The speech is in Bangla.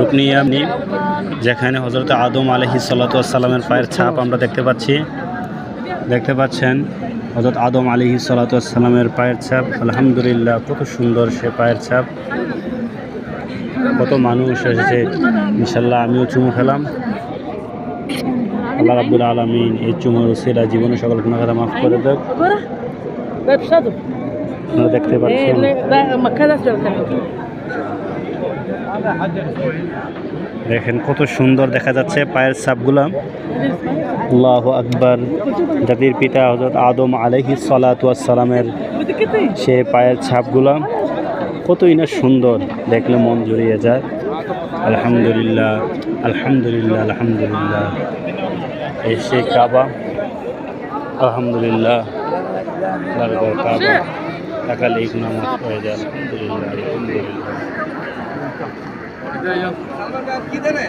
রুকনিয়া যেখানে হজরত আদম আলহি সাল্লাতামের পায়ের ছাপ আমরা দেখতে পাচ্ছি। দেখতে পাচ্ছেন হজরত আদম আলহি সাল্লাতামের পায়ের ছাপ। আলহামদুলিল্লাহ কত সুন্দর সে পায়ের ছাপ। কত মানুষ এসেছে। ইনশাল্লাহ আমিও চুমু খেলাম। আল্লাহ আব্দুল আলমিন এই চুমুর সেরা জীবনে সকল কোনো কথা মাফ করে দেখ দেখতে পাচ্ছি দেখেন কত সুন্দর দেখা যাচ্ছে পায়ের ছাপগুলা। আল্লাহ আকবর। জাতির পিতা হজরত আদম আলহি সালাতামের সে পায়ের ছাপগুলা কতই না সুন্দর দেখলে মন জড়িয়ে যায়। আলহামদুলিল্লাহ আলহামদুলিল্লাহ আলহামদুলিল্লাহ। এই সেই কাবা। আলহামদুলিল্লাহ। কাবা তাকালে এই হয়ে যায়। আলহামদুলিল্লাহ আলহামদুলিল্লাহ। কি দেনে